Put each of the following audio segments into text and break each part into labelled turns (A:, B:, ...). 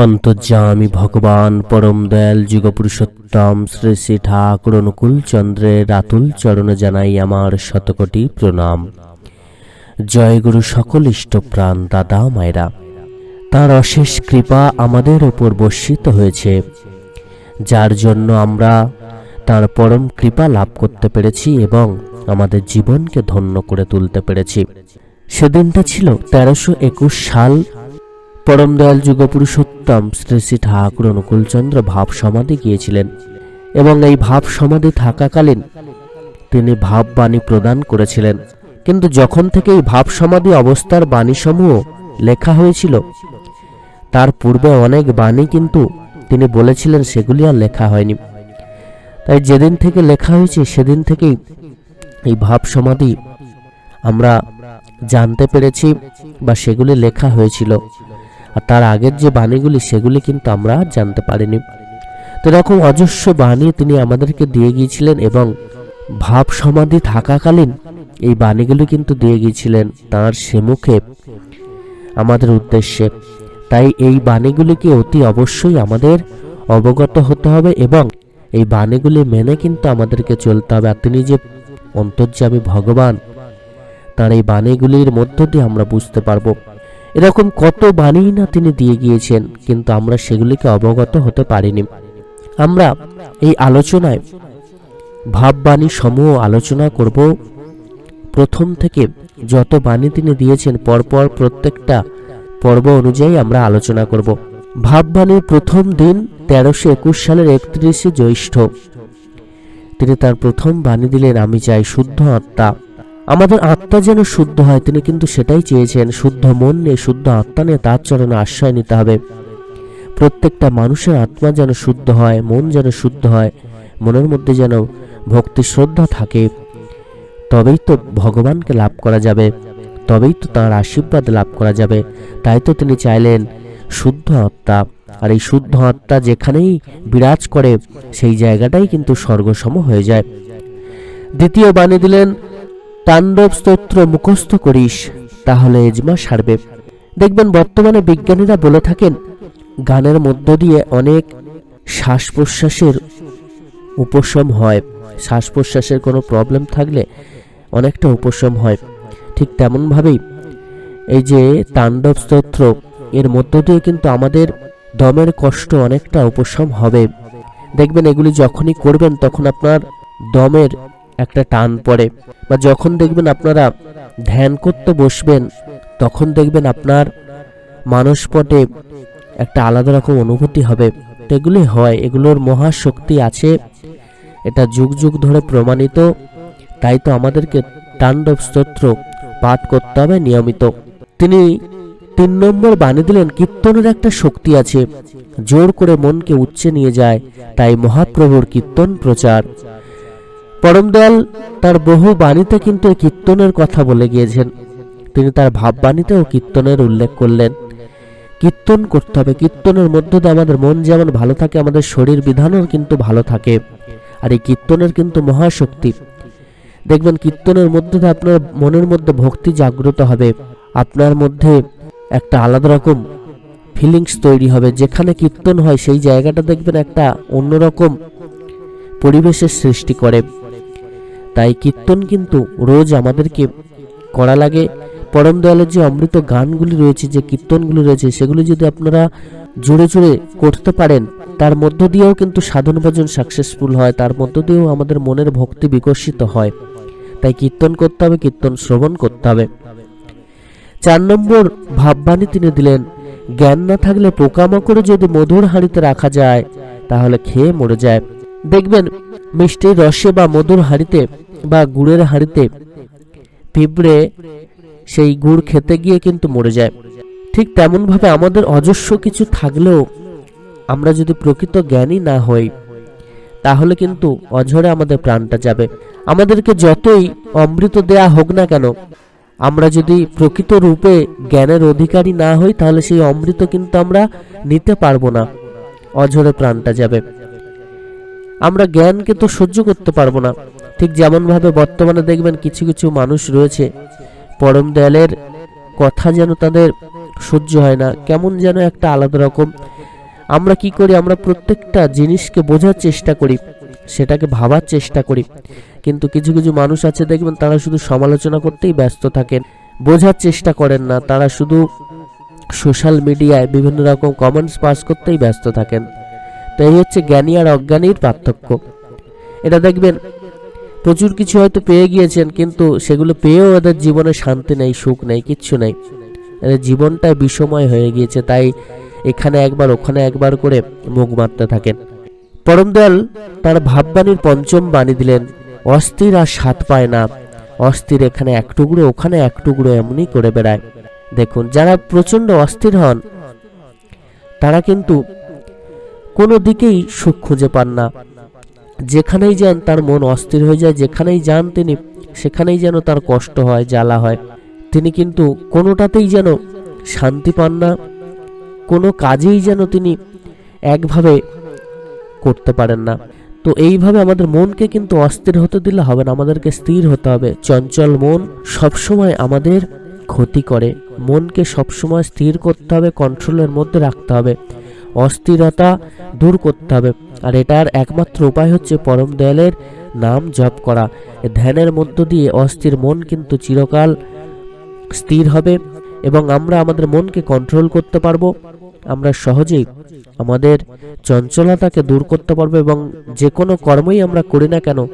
A: অন্তর্যামী ভগবান পরম দয়াল যুগপুরুষোত্তম শ্রী শ্রী ঠাকুর অনুকূল চন্দ্রের রাতুল চরণে জানাই আমার শতকোটি প্রণাম। জয় গুরু সকল ইষ্টপ্রাণ দাদা মায়েরা। তার অশেষ কৃপা আমাদের ওপর বর্ষিত হয়েছে। যার জন্য আমরা তার পরম কৃপা লাভ করতে পেরেছি এবং আমাদের জীবনকে ধন্য করে তুলতে পেরেছি। সেদিনটা ছিল তেরোশো একুশ সাল পরম দয়াল যুগপুরুষোত্তম শ্রী শ্রী ঠাকুর অনুকূলচন্দ্র ভাব সমাধি গিয়েছিলেন এবং এই ভাব সমাধি থাকাকালীন তিনি ভাব বাণী প্রদান করেছিলেন। কিন্তু যখন থেকে এই ভাব সমাধি অবস্থার বাণীসমূহ লেখা হয়েছিল, তার পূর্বে অনেক বাণী কিন্তু তিনি বলেছিলেন সেগুলি আর লেখা হয়নি। তাই যেদিন থেকে লেখা হয়েছে, সেদিন থেকেই এই ভাব সমাধি আমরা জানতে পেরেছি বা সেগুলি লেখা হয়েছিল। আর তার আগের যে বাণীগুলি, সেগুলি কিন্তু আমরা জানতে পারিনি। তো এরকম অজস্র বাণী তিনি আমাদেরকে দিয়ে গিয়েছিলেন এবং ভাব সমাধি থাকাকালীন এই বাণীগুলি কিন্তু দিয়ে গিয়েছিলেন তার সেমুখে আমাদের উদ্দেশ্যে। তাই এই বাণীগুলিকে অতি অবশ্যই আমাদের অবগত হতে হবে এবং এই বাণীগুলি মেনে কিন্তু আমাদেরকে চলতে হবে। আর তিনি যে অন্তর্যামী ভগবান, তার এই বাণীগুলির মধ্য দিয়ে আমরা বুঝতে পারব। এরকম কত বাণী না তিনি দিয়ে গিয়েছেন, কিন্তু আমরা সেগুলিকে অবগত হতে পারিনি। আমরা এই আলোচনায় ভাববাণী সমূহ আলোচনা করব। প্রথম থেকে যত বাণী তিনি দিয়েছেন, পরপর প্রত্যেকটা পর্ব অনুযায়ী আমরা আলোচনা করব। ভাববাণীর প্রথম দিন তেরোশো একুশ সালের একত্রিশে জ্যৈষ্ঠ। তিনি তার প্রথম বাণী দিলেন, আমি চাই শুদ্ধ আত্মা। আমাদের আত্মা যেন শুদ্ধ হয়, তিনি কিন্তু সেটাই চেয়েছেন। শুদ্ধ মন নিয়ে, শুদ্ধ আত্মা নিয়ে তার চরণে আশ্রয় নিতে হবে। প্রত্যেকটা মানুষের আত্মা যেন শুদ্ধ হয়, মন যেন শুদ্ধ হয়, মনের মধ্যে যেন ভক্তি, শ্রদ্ধা থাকে, তবেই তো ভগবানকে লাভ করা যাবে, তবেই তো তার আশীর্বাদ লাভ করা যাবে। তাই তো তিনি চাইলেন শুদ্ধ আত্মা। আর এই শুদ্ধ আত্মা যেখানেই বিরাজ করে, সেই জায়গাটাই কিন্তু স্বর্গসম হয়ে যায়। দ্বিতীয় বাণী দিলেন তাণ্ডব স্তোত্র মুখস্থ করিস, তাহলে এজমা সারবে। দেখবেন বর্তমানে বিজ্ঞানীরা বলে থাকেন, গানের মধ্য দিয়ে অনেক শ্বাস প্রশ্বাসের উপশম হয়। শ্বাস প্রশ্বাসের কোনো প্রবলেম থাকলে অনেকটা উপশম হয়। ঠিক তেমনভাবেই এই যে তাণ্ডব স্তোত্র, এর মধ্য দিয়ে কিন্তু আমাদের দমের কষ্ট অনেকটা উপশম হবে। দেখবেন এগুলি যখনই করবেন, তখন আপনার দমের একটা টান পড়ে। বা যখন দেখবেন আপনারা ধ্যান করতে বসবেন, তখন দেখবেন আপনার মানসপটে একটা আলাদা রকম অনুভূতি হবে। এগুলি হয়, এগুলোর মহাশক্তি আছে। এটা যুগ যুগ ধরে প্রমাণিত। তাই তো আমাদেরকে তাণ্ডব স্তোত্র পাঠ করতে হবে নিয়মিত। তিনি তিন নম্বর বাণী দিলেন, কীর্তনের একটা শক্তি আছে। জোর করে মনকে উচ্চে নিয়ে যায়, তাই মহাপ্রভুর কীর্তন প্রচার। পরম দয়াল তার বহু বাণীতে কিন্তু এই কীর্তনের কথা বলে গিয়েছেন। তিনি তার ভাববাণীতেও কীর্তনের উল্লেখ করলেন। কীর্তন করতে হবে, কীর্তনের মধ্য দিয়ে আমাদের মন যেমন ভালো থাকে, আমাদের শরীর বিধানও কিন্তু ভালো থাকে। আর এই কীর্তনের কিন্তু মহাশক্তি। দেখবেন কীর্তনের মধ্যে দিয়ে আপনার মনের মধ্যে ভক্তি জাগ্রত হবে। আপনার মধ্যে একটা আলাদা রকম ফিলিংস তৈরি হবে। যেখানে কীর্তন হয়, সেই জায়গাটা দেখবেন একটা অন্যরকম পরিবেশের সৃষ্টি করে। তাই কীর্তন কিন্তু রোজ আমাদেরকে করা লাগে। পরম দয়ালের যে অমৃত গানগুলি রয়েছে, যে কীর্তনগুলি রয়েছে, সেগুলি যদি আপনারা জোরে জোরে করতে পারেন, তার মধ্য দিয়েও কিন্তু সাধন ভজন সাকসেসফুল হয়, তার মধ্য দিয়েও আমাদের মনের ভক্তি বিকশিত হয়। তাই কীর্তন করতে হবে, কীর্তন শ্রবণ করতে হবে। চার নম্বর ভাববাণী তিনি দিলেন, জ্ঞান না থাকলে পোকামাকড় যদি মধুর হাঁড়িতে রাখা যায়, তাহলে খেয়ে মরে যায়। দেখবেন মিষ্টির রসে বা মধুর হাঁড়িতে বা গুড়ের হাঁড়িতে পিঁপড়ে সেই গুড় খেতে গিয়ে কিন্তু মরে যায়। ঠিক তেমনভাবে আমাদের অজস্র কিছু থাকলেও আমরা যদি প্রকৃত জ্ঞানী না হই, তাহলে কিন্তু অঝরে আমাদের প্রাণটা যাবে। আমাদেরকে যতই অমৃত দেয়া হোক না কেন, আমরা যদি প্রকৃত রূপে জ্ঞানের অধিকারী না হই, তাহলে সেই অমৃত কিন্তু আমরা নিতে পারব না। অঝরে প্রাণটা যাবে। আমরা জ্ঞানকে তো সহ্য করতে পারব না। ঠিক যেমনভাবে বর্তমানে দেখবেন কিছু কিছু মানুষ রয়েছে, পরম দয়ালের কথা যেন তাদের সহ্য হয় না, কেমন যেন একটা আলাদা রকম। আমরা কি করি? আমরা প্রত্যেকটা জিনিসকে বোঝার চেষ্টা করি, সেটাকে ভাবার চেষ্টা করি। কিন্তু কিছু কিছু মানুষ আছে দেখবেন তারা শুধু সমালোচনা করতেই ব্যস্ত থাকেন, বোঝার চেষ্টা করেন না। তারা শুধু সোশ্যাল মিডিয়ায় বিভিন্ন রকম কমেন্টস পাস করতেই ব্যস্ত থাকেন। তো এই হচ্ছে জ্ঞানী আর অজ্ঞানীর পার্থক্য। এটা দেখবেন, প্রচুর কিছু হয়তো পেয়ে গিয়েছেন, কিন্তু সেগুলো পেয়েও এদের জীবনে শান্তি নেই, সুখ নেই, কিচ্ছু নেই। এদের জীবনটা বিষময় হয়ে গিয়েছে, তাই এখানে একবার, ওখানে একবার করে মুখ মারতে থাকেন। পরমদয়াল তার ভাববাণীর পঞ্চম বাণী দিলেন, অস্থির আর স্বাদ পায় না। অস্থির এখানে এক টুকরো, ওখানে এক টুকরো এমনই করে বেড়ায়। দেখুন, যারা প্রচণ্ড অস্থির হন, তারা কিন্তু কোনো দিকেই সুখ খুঁজে পান না। যেখানেই যান তার মন অস্থির হয়ে যায়, যেখানেই যান তিনি, সেখানেই যেন তার কষ্ট হয়, জ্বালা হয়। তিনি কিন্তু কোনোটাতেই যেন শান্তি পান না, কোনো কাজেই যেন তিনি একভাবে করতে পারেন না। তো এইভাবে আমাদের মনকে কিন্তু অস্থির হতে দিলে হবে না, আমাদেরকে স্থির হতে হবে। চঞ্চল মন সবসময় আমাদের ক্ষতি করে। মনকে সবসময় স্থির করতে হবে কন্ট্রোলের মধ্যে রাখতে হবে। অস্থিরতা দূর করতে হবে। আর এটার একমাত্র উপায় হচ্ছে পরম দয়ালের নাম জপ করা। ধ্যানের মধ্য দিয়ে অস্থির মন কিন্তু চিরকাল স্থির হবে এবং আমরা আমাদের মনকে কন্ট্রোল করতে পারব। আমরা সহজেই আমাদের চঞ্চলতাকে দূর করতে পারব এবং যে কোনো কর্মই আমরা করি না কেন,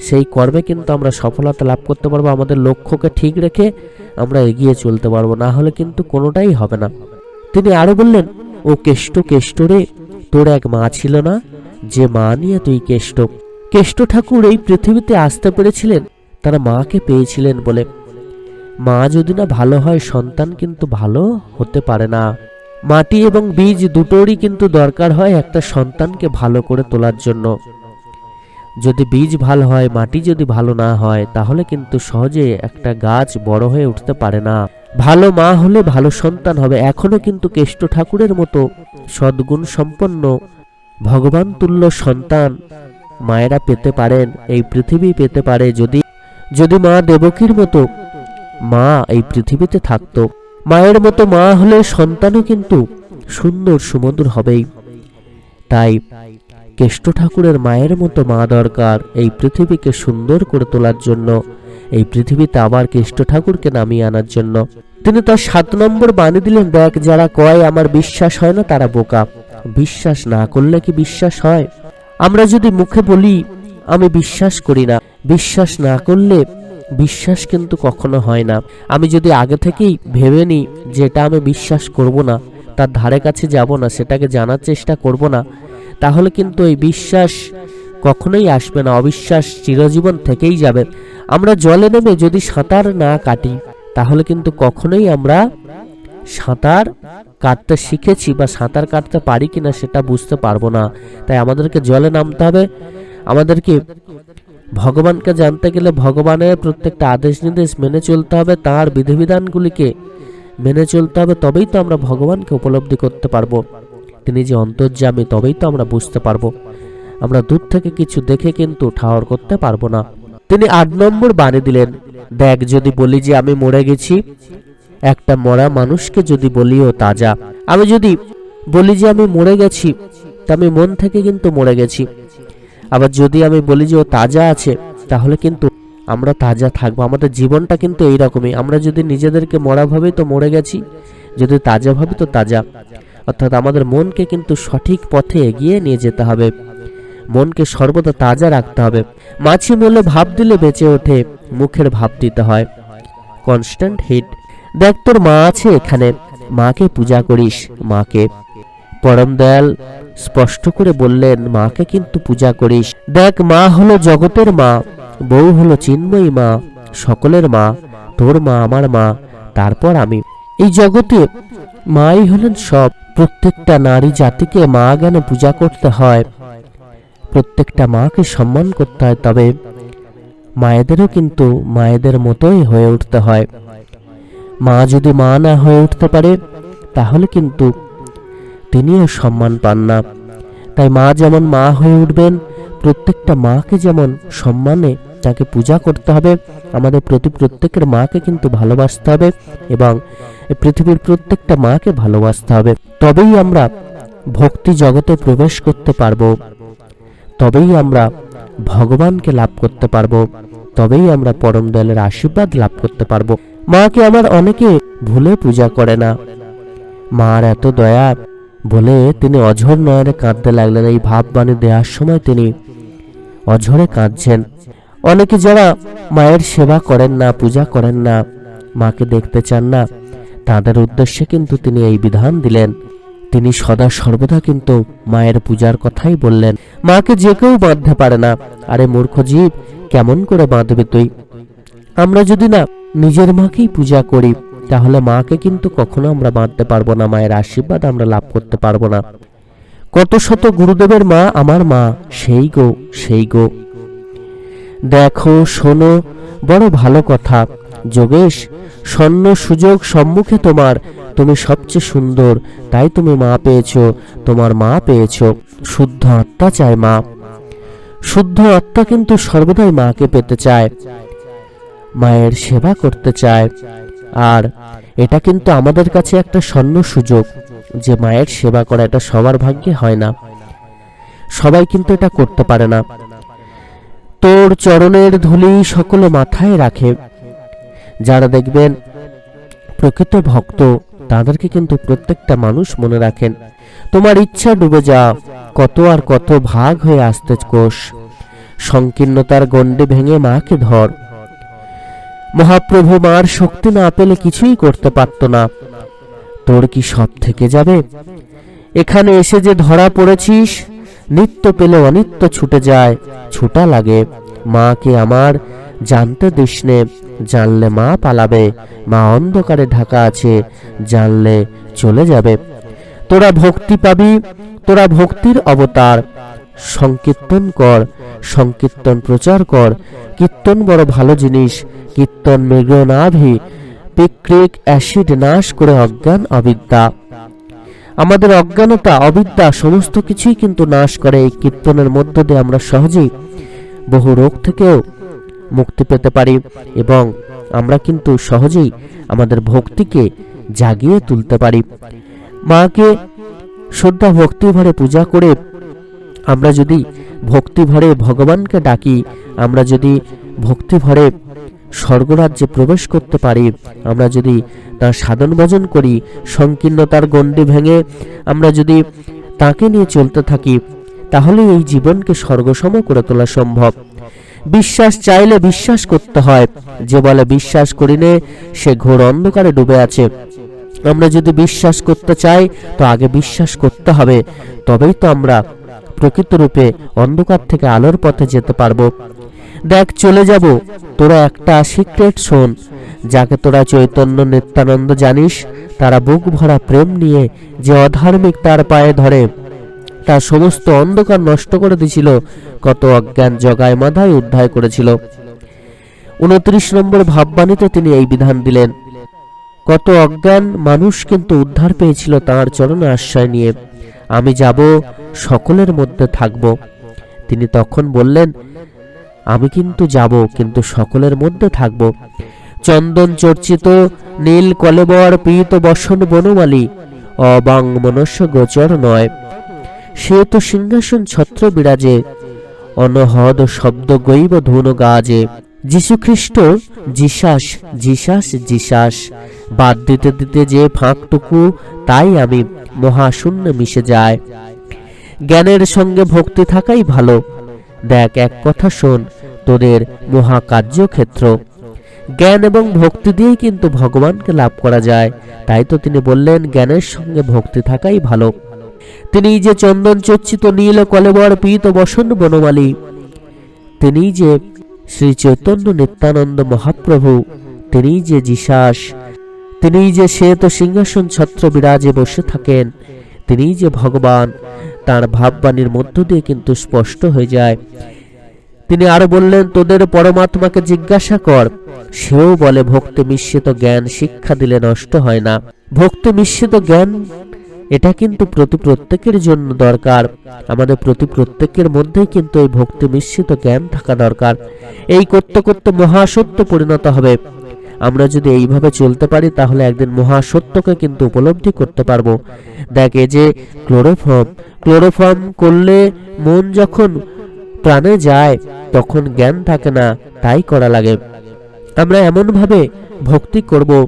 A: সেই কর্মে কিন্তু আমরা সফলতা লাভ করতে পারব। আমাদের লক্ষ্যকে ঠিক রেখে আমরা এগিয়ে চলতে পারব। না হলে কিন্তু কোনোটাই হবে না। তিনি আরও বললেন ও কেষ্ট কেষ্ট রে তোর এক মা ছিল না? যে মা নিয়ে তুই কেষ্ট। কেষ্ট ঠাকুর এই পৃথিবীতে আসতে পেরেছিলেন, তারা মাকে পেয়েছিলেন বলে। মা যদি না ভালো হয়, সন্তান কিন্তু ভালো হতে পারে না। মাটি এবং বীজ দুটোরই কিন্তু দরকার হয় একটা সন্তানকে ভালো করে তোলার জন্য। যদি বীজ ভালো হয়, মাটি যদি ভালো না হয়, তাহলে কিন্তু সহজে একটা গাছ বড় হয়ে উঠতে পারে না। ভালো মা হলে ভালো সন্তান হবে। এখনও কিন্তু কেষ্ট ঠাকুরের মতো সদ্গুণ সম্পন্ন ভগবান তুল্য সন্তান মায়েরা পেতে পারেন, এই পৃথিবী পেতে পারে। যদি যদি মা দেবকীর মতো মা এই পৃথিবীতে থাকতো, মায়ের মতো মা হলে সন্তানও কিন্তু সুন্দর সুমধুর হবেই। তাই কেষ্ট ঠাকুরের মায়ের মতো মা দরকার এই পৃথিবীকে সুন্দর করে তোলার জন্য। এই পৃথিবীতে আবার কৃষ্ণ ঠাকুরকে নামিয়ে আনার জন্য। তিনি তার সাত নম্বর বানিয়ে দিলেন, দেখ, যারা কয় আমার বিশ্বাস হয় না, তারা বোকা। বিশ্বাস না করলে কি বিশ্বাস হয়? আমরা যদি মুখে বলি, আমি বিশ্বাস করি না। বিশ্বাস না করলে বিশ্বাস কিন্তু কখনো হয় না। আমি যদি আগে থেকেই ভেবে নিই যে এটা আমি বিশ্বাস করব না, তার ধারে কাছে যাব না, সেটাকে জানার চেষ্টা করব না, তাহলে কিন্তু এই বিশ্বাস কখনোই আসবে না, অবিশ্বাস চিরজীবন থেকেই যাবে। আমরা জলে নেমে যদি সাঁতার না কাটি, তাহলে কিন্তু কখনোই আমরা সাঁতার কাটতে শিখেছি বা সাঁতার কাটতে পারি কিনা সেটা বুঝতে পারব না। তাই আমাদেরকে জলে নামতে হবে। আমাদেরকে ভগবানকে জানতে গেলে ভগবানের প্রত্যেকটা আদেশ নির্দেশ মেনে চলতে হবে, তার বিধিবিধানগুলিকে মেনে চলতে হবে, তবেই তো আমরা ভগবানকে উপলব্ধি করতে পারব। তিনি যে অন্তর্যামী, তবেই তো আমরা বুঝতে পারব। আমরা দূর থেকে কিছু দেখে কিন্তু ঠাওর করতে পারব না। তিনি আট নম্বর বাণী দিলেন, দেখ, যদি বলি যে আমি মরে গেছি, একটা মরা মানুষকে যদি বলিও তাজা। আমি যদি বলি যে আমি মরে গেছি, তা আমি মন থেকে কিন্তু মরে গেছি। আবার যদি আমি বলি যে ও তাজা আছে, তাহলে কিন্তু আমরা তাজা থাকব। আমাদের জীবনটা কিন্তু এইরকমই। আমরা যদি নিজেদেরকে মরা ভাবি তো মরে গেছি, যদি তাজা ভাবি তো তাজা। অর্থাৎ আমাদের মনকে কিন্তু সঠিক পথে এগিয়ে নিয়ে যেতে হবে। মনকে সর্বদা তাজা রাখতে হবে। মাছি মূল্যে ভাব দিলে বেঁচে ওঠে, মুখের ভাব দিতে হয়। কনস্ট্যান্ট হিট, দেখ তোর মা আছে এখানে। মাকে পূজা করিস, মাকে। পরম দয়াল স্পষ্ট করে বললেন, মাকে কিন্তু পূজা করিস। দেখ, মা হলো জগতের মা, বউ হলো চিন্ময়ী মা, সকলের মা, তোর মা আমার মা, তারপর আমি। এই জগতে মাই হলেন সব। প্রত্যেকটা নারী জাতিকে মা জ্ঞানে পূজা করতে হয়। প্রত্যেকটা মাকে সম্মান করতে হয়, তবে মায়েদেরও কিন্তু মায়েদের মতোই হয়ে উঠতে হয়। মা যদি মা না হয়ে উঠতে পারে, তাহলে কিন্তু তিনিও সম্মান পান না। তাই মা যেমন মা হয়ে উঠবেন, প্রত্যেকটা মাকে যেমন সম্মানে তাকে পূজা করতে হবে, আমাদের প্রতি প্রত্যেকের মাকে কিন্তু ভালোবাসতে হবে এবং পৃথিবীর প্রত্যেকটা মাকে ভালোবাসতে হবে। তবেই আমরা ভক্তি জগতে প্রবেশ করতে পারব। তবেই আমরা ভগবানকে লাভ করতে পারব। তবেই আমরা পরম দয়ালের আশীর্বাদ লাভ করতে পারব। মাকে আমার অনেকে ভুলে পূজা করে না। মার এত দয়া বলে তিনি অঝর নয়নে কাঁদতে লাগলেন। এই ভাববাণী দেওয়ার সময় তিনি অঝরে কাঁদছেন। অনেকে যারা মায়ের সেবা করেন না, পূজা করেন না, মাকে দেখতে চান না, তাদের উদ্দেশ্যে কিন্তু তিনি এই বিধান দিলেন। তিনি সদা সর্বদা কিন্তু মায়ের পূজার কথাই বললেন। মাকে যে কেউ বাঁধতে পারে না। আরে মূর্খ জীব, কেমন করে বাঁধবে তুই? আমরা যদি না নিজের মাকেই পূজা করি, তাহলে মাকে কিন্তু কখনো আমরা বাঁধতে পারব না। মায়ের আশীর্বাদ আমরা লাভ করতে পারব না। কত শত গুরুদেবের মা আমার মা, সেই গো সেই গো। দেখো, শোনো, বড় ভালো কথা। যোগেশ, স্বর্ণ সুযোগ সম্মুখে তোমার তুমি সবচেয়ে সুন্দর, তাই তুমি মা পেয়েছ, তোমার মা পেয়েছ, শুদ্ধ আত্মা চায় মা। শুদ্ধ আত্মা কিন্তু সর্বদাই মাকে পেতে চায়, মায়ের সেবা করতে চায়। আর এটা কিন্তু আমাদের কাছে একটা স্বর্ণ সুযোগ, যে মায়ের সেবা করা এটা সবার ভাগ্যে হয় না। সবাই কিন্তু এটা করতে পারে না। তোর চরণের ধুলি সকলে মাথায় রাখে। যারা দেখবেন, প্রকৃত ভক্ত তাদেরকে কিন্তু প্রত্যেকটা মানুষ মনে রাখেন। তোমার ইচ্ছা ডুবে যা, কত আর কত ভাগ হয়ে আসতে কোষ। সংকীর্ণতার গণ্ডে ভেঙে মাকে ধর। মহাপ্রভু মার শক্তি না পেলে কিছুই করতে পারত না। তোর কি সব থেকে যাবে? এখানে এসে যে ধরা পড়েছিস, নিত্য পেলে অনিত্য ছুটে যায়, ছুটা লাগে। মাকে আমার জানতে দিস নে জানলে মা পালাবে, মা অন্ধকারে ঢাকা আছে, জানলে চলে যাবে। তোরা ভক্তি পাবি, তোরা ভক্তির অবতার। সংকীর্তন কর, সংকীর্তন প্রচার কর। কীর্তন বড় ভালো জিনিস, কীর্তন মৃগ নাভি পিক্রিক অ্যাসিড নাশ করে অজ্ঞান অবিদ্যা। আমাদের অজ্ঞানতা, অবিদ্যা সমস্ত কিছুই কিন্তু নাশ করে। এই কীর্তনের মধ্য দিয়ে আমরা সহজেই বহু রোগ থেকেও মুক্তি পেতে পারি এবং আমরা কিন্তু সহজেই আমাদের ভক্তিকে জাগিয়ে তুলতে পারি। মাকে শ্রদ্ধা ভক্তি ভরে পূজা করে আমরা যদি ভক্তি ভরে ভগবানকে ডাকি, আমরা যদি ভক্তি ভরে স্বর্গরাজ্যে প্রবেশ করতে পারি, আমরা যদি তার সাধন ভজন করি, সংকীর্ণতার গণ্ডি ভেঙে আমরা যদি তাকে নিয়ে চলতে থাকি তাহলে এই জীবনকে স্বর্গসম করে তোলা সম্ভব। বিশ্বাস চাইলে বিশ্বাস করতে হয়। যে বলে বিশ্বাস করিনে, সে ঘোর অন্ধকারে ডুবে আছে। আমরা যদি বিশ্বাস করতে চাই, তো আগে বিশ্বাস করতে হবে। তবেই তো আমরা প্রকৃত রূপে অন্ধকার থেকে আলোর পথে যেতে পারব। দেখ, চলে যাব। তোরা একটা সিক্রেট শোন। যাকে তোরা চৈতন্য নিত্যানন্দ জানিস, তারা বুক ভরা প্রেম নিয়ে যে অধার্মিক তার পায়ে ধরে। তার সমস্ত অন্ধকার নষ্ট করে দিছিল। কত অজ্ঞান জগায় মাথায় উদ্ধার করেছিল। উনত্রিশ নম্বর ভাববাণীতে তিনি এই বিধান দিলেন। কত অজ্ঞান মানুষ কিন্তু উদ্ধার পেয়েছিল তাঁর চরণে আশ্রয় নিয়ে। আমি যাব, সকলের মধ্যে থাকব। তিনি তখন বললেন, আমি কিন্তু যাব, কিন্তু সকলের মধ্যে থাকব। চন্দন চর্চিত, নীল কলেবর, পীত বসন বনমালী, অবাং মনস্য গোচর নয়। সে তো সিংহাসন ছত্র বিরাজে অনহদ শব্দ গৈব ধুন গাজে। যীশুখ্রিস্ট জিসাস জিসাস জিসাস বাদ দিতে দিতে যে ফাঁকটুকু, তাই আমি মহাশূন্য মিশে যায় জ্ঞানের সঙ্গে ভক্তি থাকাই ভালো। দেখ, এক কথা শোন, তোদের মহাকার্যক্ষেত্র। জ্ঞান এবং ভক্তি দিয়েই কিন্তু ভগবানকে লাভ করা যায়। তাই তো তিনি বললেন, জ্ঞানের সঙ্গে ভক্তি থাকাই ভালো। তিনি যে চন্দন চর্চিত নীল কলেবর পীত বসন বনমালী। তিনি যে শ্রী চৈতন্য নিত্যানন্দ মহাপ্রভু। তিনি যে জিসাস। তিনি যে শ্বেত সিংহাসন ছত্র বিরাজে বসে থাকেন। তিনি যে ভগবান। তার ভাববাণীর মধ্য দিয়ে কিন্তু স্পষ্ট হয়ে যায়। তিনি আরও বললেন, তোদের পরমাত্মাকে জিজ্ঞাসা কর। সেও বলে, ভক্তি মিশ্রিত জ্ঞান শিক্ষা দিলে নষ্ট হয় না। ভক্তি মিশ্রিত জ্ঞান এটা কিন্তু প্রতি প্রত্যেকের জন্য দরকার। আমাদের প্রতি প্রত্যেকের মধ্যেই কিন্তু এই ভক্তি মিশ্রিত জ্ঞান থাকা দরকার। এই করতে করতে মহাসত্য পরিণত হবে। আমরা যদি এইভাবে চলতে পারি, তাহলে একদিন মহাসত্যকে কিন্তু উপলব্ধি করতে পারব। দেখ যে ক্লোরোফর্ম ক্লোরোফর্ম করলে মন যখন প্রাণে যায়, তখন জ্ঞান থাকে না, তাই করা লাগে। আমরা এমনভাবে ভক্তি করব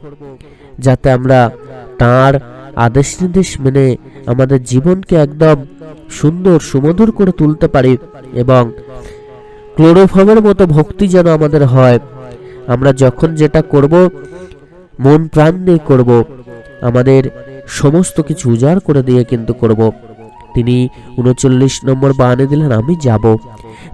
A: যাতে আমরা তার আদেশ নির্দেশ মেনে আমাদের জীবনকে একদম সুন্দর, সুমধুর করে তুলতে পারি এবং ক্লোরোফর্মের মতো ভক্তি যেন আমাদের হয়। আমরা যখন যেটা করব, মন প্রাণ দিয়ে করব, আমাদের সমস্ত কিছু উজাড় করে দিয়ে কিন্তু করব। তিনি উনচল্লিশ নম্বর বাহানে দিলেন, আমি যাব।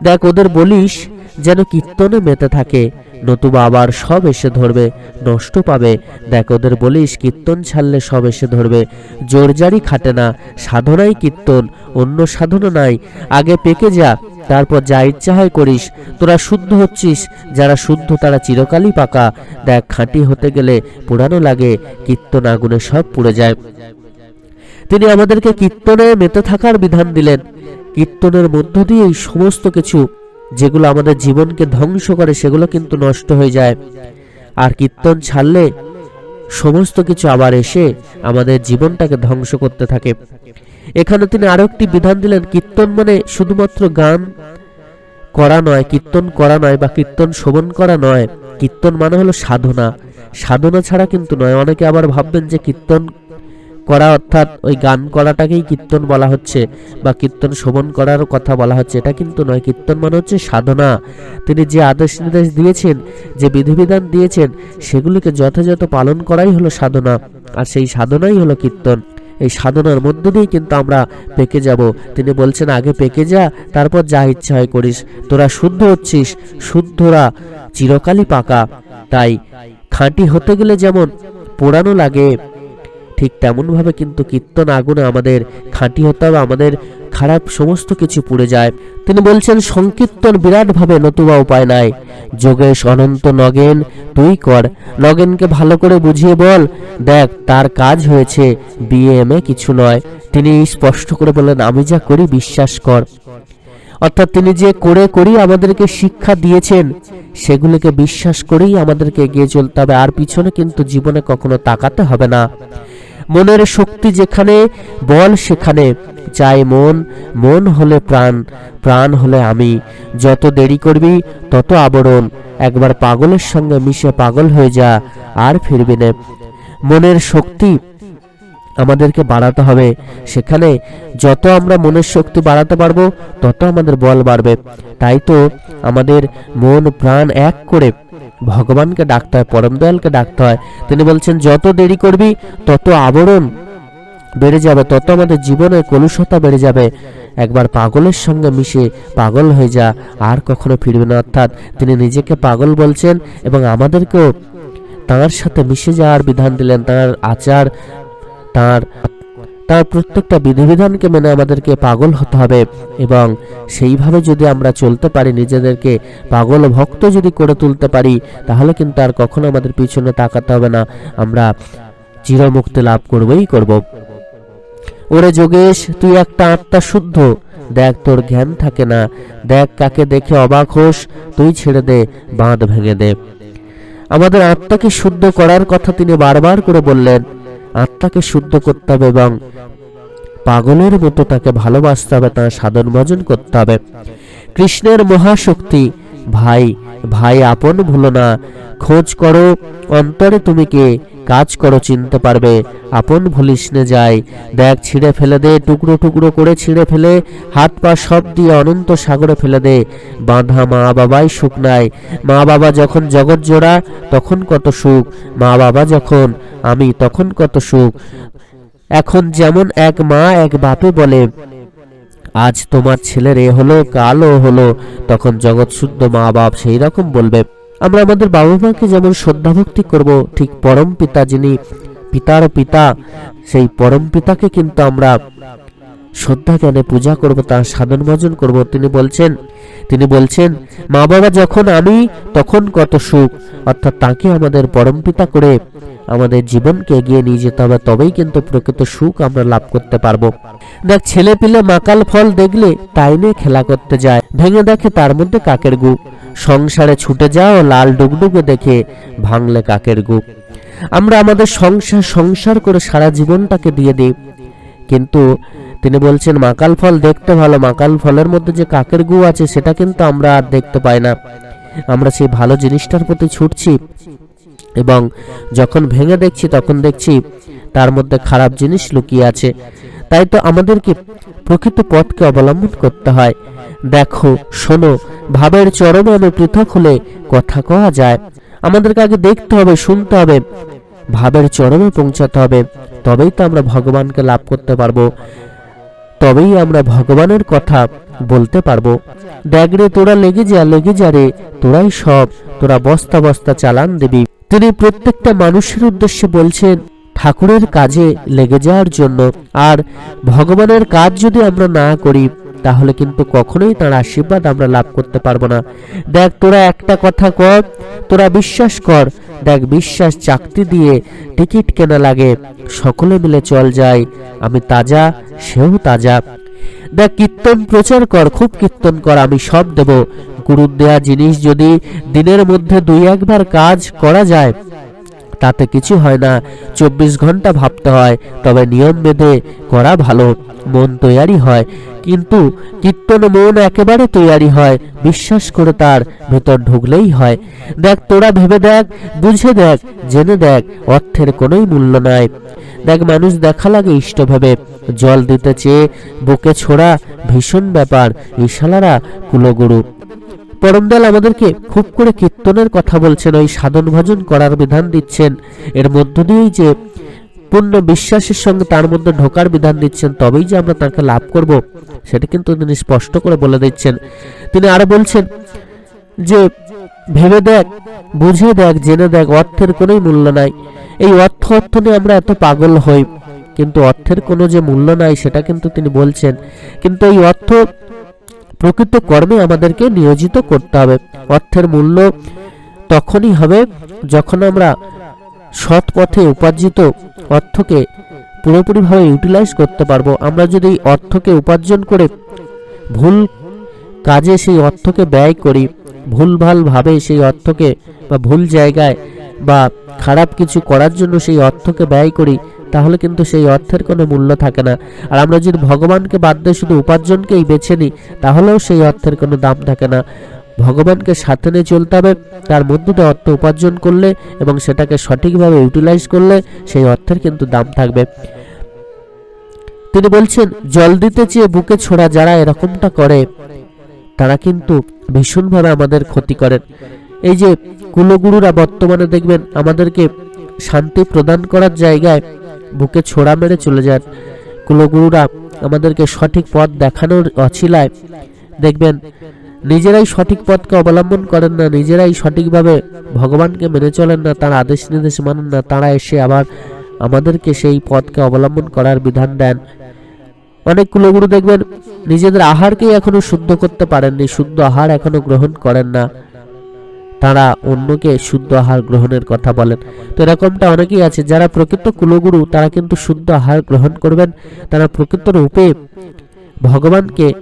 A: দেখ, ওদের বলিস যেন কীর্তনে মেতে থাকে। নতুবা আবার সব এসে ধরবে, নষ্ট পাবে। দেখ ওদের বলিস কীর্তন ছাড়লে সব এসে ধরবে। জোরজারি খাটে না, সাধনাই কীর্তন, অন্য সাধনা নাই। আগে পেকে যা, তারপর যা ইচ্ছা হয় করিস। তোরা শুদ্ধ হচ্ছিস, যারা শুদ্ধ তারা চিরকালই পাকা। দেখ খাঁটি হতে গেলে পোড়ানো লাগে, কীর্তন আগুনে সব পুড়ে যায়। তিনি আমাদেরকে কীর্তনে মেতে থাকার বিধান দিলেন। কীর্তনের মধ্য দিয়ে এই সমস্ত কিছু যেগুলো আমাদের জীবনকে ধ্বংস করে, সেগুলো কিন্তু নষ্ট হয়ে যায়। আর কীর্তন ছাড়লে সমস্ত কিছু আবার এসে আমাদের জীবনটাকে ধ্বংস করতে থাকে। এখানে তিনি আরও একটি বিধান দিলেন, কীর্তন মানে শুধুমাত্র গান করা নয়, কীর্তন করা নয় বা কীর্তন শোভন করা নয়। কীর্তন মানে হলো সাধনা। সাধনা ছাড়া কিন্তু নয়। অনেকে আবার ভাববেন যে কীর্তন করা অর্থাৎ ওই গান করাটাকেই কীর্তন বলা হচ্ছে বা কীর্তন শোভন করার কথা বলা হচ্ছে। এটা কিন্তু নয়, কীর্তন মানে হচ্ছে সাধনা। তিনি যে আদেশ নির্দেশ দিয়েছেন, যে বিধিবিধান দিয়েছেন, সেগুলিকে যথাযথ পালন করাই হলো সাধনা। আর সেই সাধনাই হলো কীর্তন। এই সাধনার মধ্য দিয়েই কিন্তু আমরা পেকে যাব। তিনি বলছেন, আগে পেকে যা, তারপর যা ইচ্ছা হয় করিস। তোরা শুদ্ধ হচ্ছিস, শুদ্ধরা চিরকালই পাকা। তাই খাঁটি হতে গেলে যেমন পোড়ানো লাগে ঠিক তেমনভাবে কিন্তু কীর্তন আগুনে আমাদের খাঁটি হতে হবে, আমাদের খারাপ সমস্ত কিছু পুড়ে যায়। তিনি বলছেন, সংকীর্তন বিরাটভাবে নতুবা উপায় নাই। যোগেশ অনন্ত নগেন, তুই কর। নগেনকে ভালো করে বুঝিয়ে বল, দেখ, তার কাজ হয়েছে বিয়ে এম কিছু নয়। তিনি স্পষ্ট করে বললেন, আমি যা করি, বিশ্বাস কর। অর্থাৎ তিনি যে করে করি আমাদেরকে শিক্ষা দিয়েছেন, সেগুলোকে বিশ্বাস করেই আমাদেরকে এগিয়ে চলতে হবে। আর পিছনে কিন্তু জীবনে কখনো তাকাতে হবে না। মনের শক্তি যেখানে, বল সেখানে। চাই মন মন হলে প্রাণ প্রাণ হলে আমি। যত দেরি করবি, তত আবরণ। একবার পাগলের সঙ্গে মিশে পাগল হয়ে যা, আর ফিরবি না। মনের শক্তি আমাদেরকে বাড়াতে হবে। সেখানে যত আমরা মনের শক্তি বাড়াতে পারব, তত আমাদের বল বাড়বে। তাই তো আমাদের মন, প্রাণ এক করে ভগবানকে ডাকতে হয় পরম দয়ালকে ডাকতে হয়। তিনি বলছেন, যত দেরি করবি, তত আবরণ বেড়ে যাবে, তত আমাদের জীবনের কলুষতা বেড়ে যাবে। একবার পাগলের সঙ্গে মিশে পাগল হয়ে যা, আর কখনো ফিরবে না। অর্থাৎ তিনি নিজেকে পাগল বলছেন এবং আমাদেরকেও তাঁর সাথে মিশে যাওয়ার বিধান দিলেন। তাঁর আচার, তার তার প্রত্যেকটা বিধিবিধানকে মেনে আমাদেরকে পাগল হতে হবে এবং সেইভাবে যদি আমরা চলতে পারি, নিজেদেরকে পাগল ভক্ত যদি করে তুলতে পারি, তাহলে কিন্তু আর কখনো আমাদের পিছনে তাকাতে হবে না। আমরা চিরমুক্তি লাভ করবই করব। ওরে যোগেশ, তুই একটা আত্মা শুদ্ধ। দেখ, তোর জ্ঞান থাকে না। দেখ, কাকে দেখে অবাক হোস। তুই ছেড়ে দে, বাঁধ ভেঙে দে। আমাদের আত্মাকে শুদ্ধ করার কথা তিনি বারবার করে বললেন। আত্মাকে শুদ্ধ করতে হবে এবং পাগলের মতো তাকে ভালোবাসতে হবে, তার সাধন ভজন করতে হবে। কৃষ্ণের মহাশক্তি ভাই ভাই আপন ভুলো না। খোঁজ করো, অন্তরে তুমি কে, কাজ করো, চিনতে পারবে। আপন ভুলিস নে যায় দেখ ছিঁড়ে ফেলে দে, টুকরো টুকরো করে ছিঁড়ে ফেলে, হাত পা সব দিয়ে অনন্ত সাগরে ফেলে দে। বাঁধা মা বাবাই সুখ নাই। মা বাবা যখন জগৎ জোড়া, তখন কত সুখ। মা বাবা যখন, আমি তখন কত সুখ। এখন যেমন এক মা এক বাপে বলে আজ তোমার ছেলের এ হলো কাল হলো, তখন জগৎ শুদ্ধ মা বাপ সেই রকম বলবে। আমরা আমাদের বাবা মাকে যেমন শ্রদ্ধা ভক্তি করব, ঠিক পরম পিতা যিনি পিতার পিতা, সেই পরম পিতাকে কিন্তু আমরা শ্রদ্ধা জ্ঞানে পূজা করব, তার সাধন ভজন করব। তিনি বলছেন তিনি বলছেন মা বাবা যখন আমি, তখন কত সুখ, অর্থাৎ তাকে আমাদের পরম পিতা করে আমাদের জীবনকে এগিয়ে নিয়ে যেতে হবে, তবেই কিন্তু প্রকৃত সুখ আমরা লাভ করতে পারব। দেখ ছেলে পিলে মাকাল ফল দেখলে নিয়ে খেলা করতে যায়, ভেঙে দেখে তার মধ্যে কাকের গু। সংসারে ছুটে যাও, লাল ডুগডুগে দেখে ভাঙলে কাকের গু। আমরা আমাদের সংসার সংসার করে সারা জীবনটাকে দিয়ে দিই। কিন্তু তিনি বলছেন, মাকাল ফল দেখতে ভালো, মাকাল ফলের মধ্যে যে কাকের গু আছে, সেটা কিন্তু আমরা আর দেখতে পাই না। আমরা সেই ভালো জিনিসটার প্রতি ছুটছি। এবং যখন ভেঙে দেখছি, তখন দেখছি তার মধ্যে খারাপ জিনিস লুকিয়ে আছে। তাই তো আমাদেরকে প্রকৃত পথকে অবলম্বন করতে হয়। দেখো, শোনো, ভাবের চরমে আমি পৃথক হলে কথা কওয়া যায়। আমাদেরকে আগে দেখতে হবে, শুনতে হবে। ভাবের চরমে পৌঁছাতে হবে। তবেই তো আমরা ভগবানকে লাভ করতে পারব। তবেই আমরা ভগবানের কথা বলতে পারব। দেখ রে, তোরা লেগে যা লেগে যা রে। তোরাই সব, তোরা বস্তা বস্তা চালান দিবি। তিনি প্রত্যেকটা মানুষের উদ্দেশ্যে বলছেন, ঠাকুরের কাজে লেগে যাওয়ার জন্য। আর ভগবানের কাজ যদি আমরা না করি, তাহলে কিন্তু কখনোই তার আশীর্বাদ আমরা লাভ করতে পারব না। দেখ, তোরা একটা কথা কর, তোরা বিশ্বাস কর। দেখ, বিশ্বাস চাকতি দিয়ে টিকিট কেনা লাগে। সকলে মিলে চল যায় আমি তাজা, সেও তাজা। দেখ কীর্তন প্রচার কর, খুব কীর্তন কর, আমি সব দেব। গুরুর দেয়া জিনিস যদি দিনের মধ্যে দুই একবার কাজ করা যায় তাতে কিছু হয় না। চব্বিশ ঘণ্টা ভাবতে হয়, তবে নিয়ম বেঁধে করা ভালো। মন তৈয়ারি হয়, কিন্তু কীর্তন মন একেবারে তৈয়ারি হয়, বিশ্বাস করে তার ভেতর ঢুকলেই হয়। দেখ, তোরা ভেবে দেখ, বুঝে দেখ, জেনে দেখ, অর্থের কোনোই মূল্য নাই। দেখ, মানুষ দেখা লাগে ইষ্ট ভেবে। জল দিতে চেয়ে, বুকে ছোড়া ভীষণ ব্যাপার ইশালারা কুলগুরু। পরমদয়াল আমাদেরকে খুব করে কীর্তনের কথা বলছেন, ওই সাধন ভজন করার বিধান দিচ্ছেন। এর মধ্য দিয়েই যে পূর্ণ বিশ্বাসের সঙ্গে তার মধ্যে ঢোকার বিধান দিচ্ছেন, তবেই যে আমরা তাকে লাভ করব, সেটা কিন্তু তিনি স্পষ্ট করে বলে দিচ্ছেন। তিনি আরও বলছেন যে, ভেবে দেখ, বুঝে দেখ, জেনে দেখ, অর্থের কোনোই মূল্য নাই। এই অর্থ অর্থ নিয়ে আমরা এত পাগল হই, কিন্তু অর্থের কোনো যে মূল্য নাই, সেটা কিন্তু তিনি বলছেন। কিন্তু এই অর্থ প্রকৃত কর্মে আমাদেরকে নিয়োজিত করতে হবে। অর্থের মূল্য তখনই হবে যখন আমরা সৎ পথে উপার্জিত অর্থকে পুরোপুরিভাবে ইউটিলাইজ করতে পারব। আমরা যদি অর্থকে উপার্জন করে ভুল কাজে সেই অর্থকে ব্যয় করি, ভুলভালভাবে সেই অর্থকে বা ভুল জায়গায় বা খারাপ কিছু করার জন্য সেই অর্থকে ব্যয় করি তাহলে কিন্তু সেই অর্থের কোনো মূল্য থাকে না। আর আমরা যদি ভগবানকে বাদ দিয়ে শুধু উপার্জনকেই বেছে নিই, তাহলেও সেই অর্থের কোনো দাম থাকে না। ভগবানকে সাথে নিয়ে চলতে হবে, তার মধ্য অর্থ উপার্জন করলে এবং সেটাকে সঠিকভাবে ইউটিলাইজ করলে সেই অর্থের কিন্তু দাম থাকবে। তিনি বলছেন, জল দিতে চেয়ে বুকে ছোড়া যারা এরকমটা করে, তারা কিন্তু ভীষণভাবে আমাদের ক্ষতি করেন। এই যে কুলগুরুরা বর্তমানে দেখবেন আমাদেরকে শান্তি প্রদান করার জায়গায় বুকে ছোড়া মেরে চলে যান। কুলগুরুরা আমাদেরকে সঠিক পথ দেখানোর অছিলায় দেখবেন, নিজেরাই সঠিক পথকে অবলম্বন করেন না, নিজেরাই সঠিকভাবে ভগবানকে মেনে চলেন না, তার আদেশ নির্দেশ মানেন না, তারা এসে আবার আমাদেরকে সেই পথকে অবলম্বন করার বিধান দেন। অনেক কুলগুরু দেখবেন, নিজেদের আহারকেই এখনও শুদ্ধ করতে পারেননি, শুদ্ধ আহার এখনও গ্রহণ করেন না। তারা অন্যকে শুদ্ধ আহার গ্রহণের কথা বলেন। তো এরকমটা অনেকেই আছে, যারা প্রকৃত কুলগুরু, তারা কিন্তু শুদ্ধ আহার গ্রহণ করবেন। তারা প্রকৃত রূপে ভগবানকে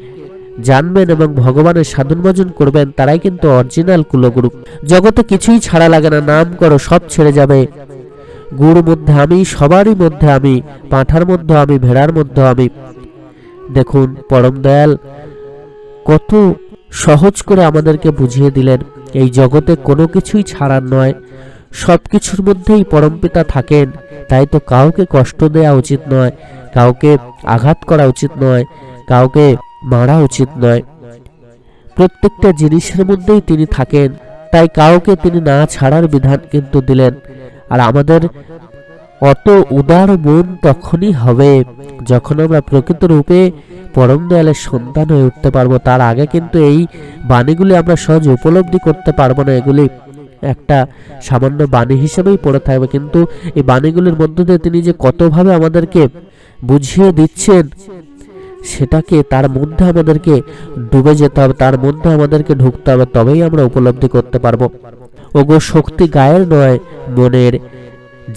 A: জানবেন এবং ভগবানের সাধন ভজন করবেন, তারাই কিন্তু অরিজিনাল কুলগুরু। জগতে কিছুই ছাড়া লাগে না, নাম করো, সব ছেড়ে যাবে। গুড় মধ্যে আমি, সবারই মধ্যে আমি, পাঁঠার মধ্যে আমি, ভেড়ার মধ্যে আমি। দেখুন, পরম দয়াল, কত সহজ করে আমাদেরকে বুঝিয়ে দিলেন, এই জগতে কোনো কিছুই ছাড়ার নয়। সব কিছুর মধ্যেই পরমপিতা থাকেন, তাই তো কাউকে কষ্ট দেওয়া উচিত নয়, কাউকে আঘাত করা উচিত নয়, কাউকে মারা উচিত নয়। প্রত্যেকটা জিনিসের মধ্যেই তিনি থাকেন, তাই কাউকে তিনি না ছাড়ার বিধান কিন্তু দিলেন। আর আমাদের অত উদার মন তখনই হবে যখন আমরা প্রকৃত রূপে পরম দয়ালের সন্তান হয়ে উঠতে পারব। তার আগে কিন্তু এই বাণীগুলি আমরা সহজে উপলব্ধি করতে পারব না। এগুলি একটা সামান্য বাণী হিসেবেই পড়ে থাকবে। কিন্তু এই বাণীগুলির মধ্য দিয়ে তিনি যে কতভাবে আমাদেরকে বুঝিয়ে দিচ্ছেন, সেটাকে তার মধ্যে আমাদেরকে ডুবে যেতে হবে, তার মধ্যে আমাদেরকে ঢুকতে হবে। তবেই আমরা উপলব্ধি করতে পারব। ওগো শক্তি গায়ের নয়, মনের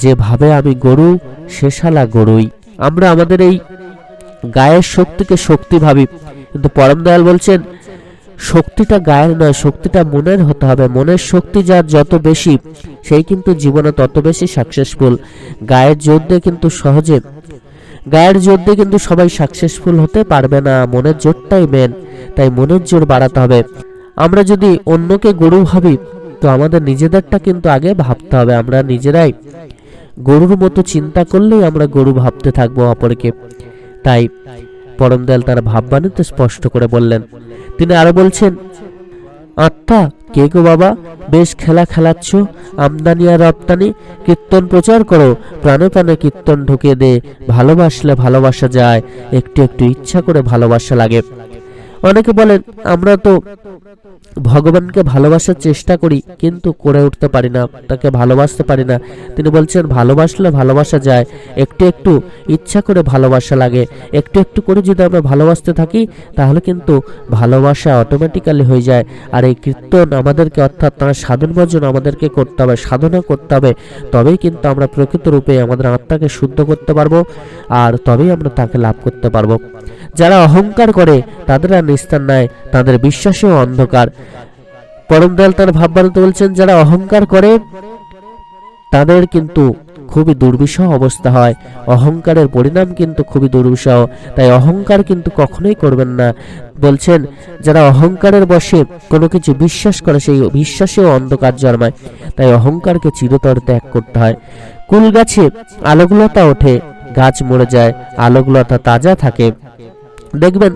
A: যেভাবে আমি গরু সে শালা গরুই আমরা আমাদের এই গায়ের শক্তিকে শক্তি ভাবি। কিন্তু পরম দয়াল বলছেন, শক্তিটা গায়ের নয়, শক্তিটা মনের হতে হবে। মনের শক্তি যার যত বেশি, সেই কিন্তু জীবনে তত বেশি সাকসেসফুল গায়ের জোর দিয়ে কিন্তু সহজে, গায়ের জোর দিয়ে কিন্তু সবাই সাকসেসফুল হতে পারবে না। মনের জোরটাই মেন তাই মনের জোর বাড়াতে হবে। আমরা যদি অন্যকে গরু ভাবি, তো আমাদের নিজেদেরটা কিন্তু আগে ভাবতে হবে। আমরা নিজেরাই গরুর মতো চিন্তা করলেই আমরা গরু ভাবতে থাকব অপরকে। তাই পরমদয়াল তার ভাববাণীতে স্পষ্ট করে বললেন, তিনি আরও বলছেন, আত্মা, কে গো বাবা? বেশ খেলা খেলাচ্ছ, আমদানি আর রপ্তানি, কীর্তন প্রচার করো, প্রাণে প্রাণে কীর্তন ঢুকে দে, ভালোবাসলে ভালোবাসা যায়, একটু একটু ইচ্ছা করে ভালোবাসা লাগে। অনেকে বলেন, আমরা তো ভগবানকে ভালোবাসার চেষ্টা করি, কিন্তু করে উঠতে পারি না, তাকে ভালোবাসতে পারি না। তিনি বলছেন, ভালোবাসলে ভালোবাসা যায়, একটু একটু ইচ্ছা করে ভালোবাসা লাগে। একটু একটু করে যদি আমরা ভালোবাসতে থাকি, তাহলে কিন্তু ভালোবাসা অটোমেটিক্যালি হয়ে যায়। আর এই কীর্তন আমাদেরকে, অর্থাৎ তার সাধন ভজন আমাদেরকে করতে হবে, সাধনা করতে হবে। তবেই কিন্তু আমরা প্রকৃত রূপে আমাদের আত্মাকে শুদ্ধ করতে পারব, আর তবেই আমরা তাকে লাভ করতে পারব। যারা অহংকার করে, তাদের আর নিস্তার নেয় তাদের বিশ্বাসেও অন্ধকার। পরম দয়াল তার ভাববানিতে বলছেন যারা অহংকার করে, তাদের কিন্তু খুবই দুর্বিষহ অবস্থা হয়। অহংকারের পরিণাম কিন্তু খুবই দুর্বিষহ, তাই অহংকার কিন্তু কখনোই করবেন না। বলছেন, যারা অহংকারের বসে কোনো কিছু বিশ্বাস করে, সেই বিশ্বাসেও অন্ধকার জন্মায়। তাই অহংকারকে চিরতর ত্যাগ করতে হয়। কুল গাছে আলোকলতা ওঠে, গাছ মরে যায়, আলোকলতা তাজা থাকে। দেখবেন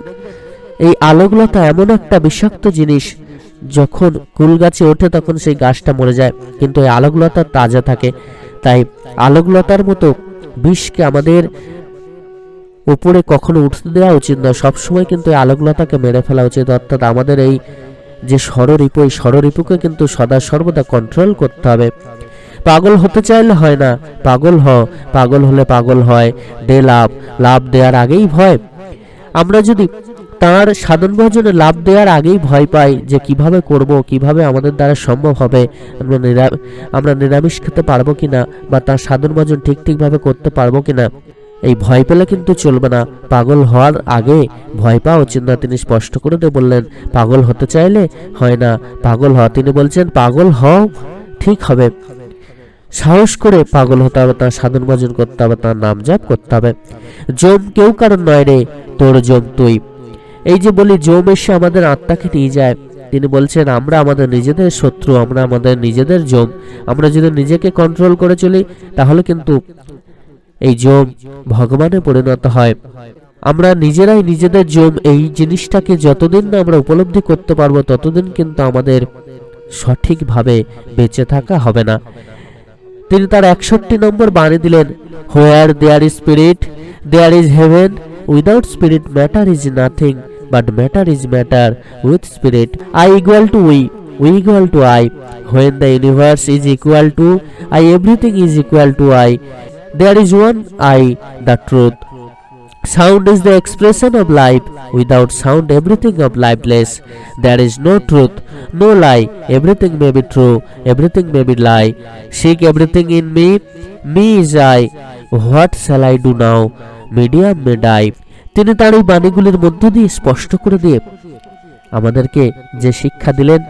A: এই আলোকলতা এমন একটা বিষাক্ত জিনিস, যখন কুল গাছে ওঠে তখন সেই গাছটা মরে যায়। কিন্তু এই আলোকলতা তাজা থাকে। তাই আলোকলতার মতো বিষকে আমাদের উপরে কখনো উঠতে দেওয়া উচিত নয়। সবসময় কিন্তু এই আলোকলতাকে মেরে ফেলা উচিত। অর্থাৎ আমাদের এই যে ষড়রিপু এই ষড়রিপুকে কিন্তু সদা সর্বদা কন্ট্রোল করতে হবে। পাগল হতে চাইলে হয় না। পাগল হ পাগল হলে পাগল হয়। দে লাভ। লাভ দেওয়ার আগেই ভয়। আমরা যদি তার সাধন ভজনে লাভ দেওয়ার আগেই ভয় পাই যে কীভাবে করব, কীভাবে আমাদের দ্বারা সম্ভব হবে, আমরা আমরা নিরামিষ খেতে পারব কিনা বা তার সাধন ভজন ঠিক ঠিকভাবে করতে পারব কিনা। এই ভয় পেলে কিন্তু চলবে না। পাগল হওয়ার আগে ভয় পাওয়া উচিত না, তিনি স্পষ্ট করে দিয়ে বললেন, পাগল হতে চাইলে হয় না। পাগল হওয়া তিনি বলছেন, পাগল হও, ঠিক হবে। সাহস করে পাগল হতে হবে, তার সাধন ভজন করতে হবে, তার নাম জাপ করতে হবে। জম কেউ কারণ নয় রে, তোর জম তুই। এই যে বলি জম এসে আমাদের আত্মাকে নিয়ে যায়। তিনি বলছেন, আমরা আমাদের নিজেদের শত্রু, আমরা আমাদের নিজেদের জম আমরা যদি নিজেকে কন্ট্রোল করে চলি, তাহলে কিন্তু এই জম ভগবানে পরিণত হয়। আমরা নিজেরাই নিজেদের জম এই জিনিসটাকে যতদিন না আমরা উপলব্ধি করতে পারব, ততদিন কিন্তু আমাদের সঠিকভাবে বেঁচে থাকা হবে না। তিনি তার একষট্টি নম্বর বাণী দিলেন where there is spirit there is heaven without spirit matter is nothing but matter is matter with spirit I equal to we we equal to I when the universe is equal to I everything is equal to I there is one I the truth Sound is the expression of life. Without sound, everything of lifeless. There is no truth, no lie. Everything may be true, everything may be lie. Seek everything in me. Me is I. What shall I do now? Medium may die. তিনি তার এই বাণীগুলির মধ্য দিয়ে স্পষ্ট করে দিয়ে আমাদেরকে যে শিক্ষা দিলেন,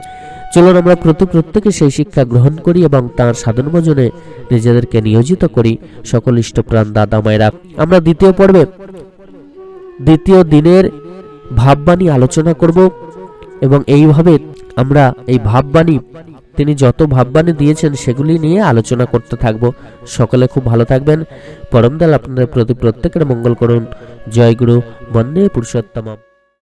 A: চলুন আমরা প্রতি প্রত্যেকে সেই শিক্ষা গ্রহণ করি এবং তার সাধন ভজনে নিজেদেরকে নিয়োজিত করি। সকল ইষ্টপ্রাণ দাদা মায়েরা, আমরা দ্বিতীয় পর্বে, দ্বিতীয় দিনের ভাববাণী আলোচনা করব এবং এইভাবে আমরা এই ভাববাণী তিনি যত ভাববাণী দিয়েছেন সেগুলি নিয়ে আলোচনা করতে থাকব। সকলে খুব ভালো থাকবেন। পরমদাল আপনাদের প্রতি প্রত্যেকের মঙ্গল করুন। জয় গুরু, বন্দে পুরুষোত্তম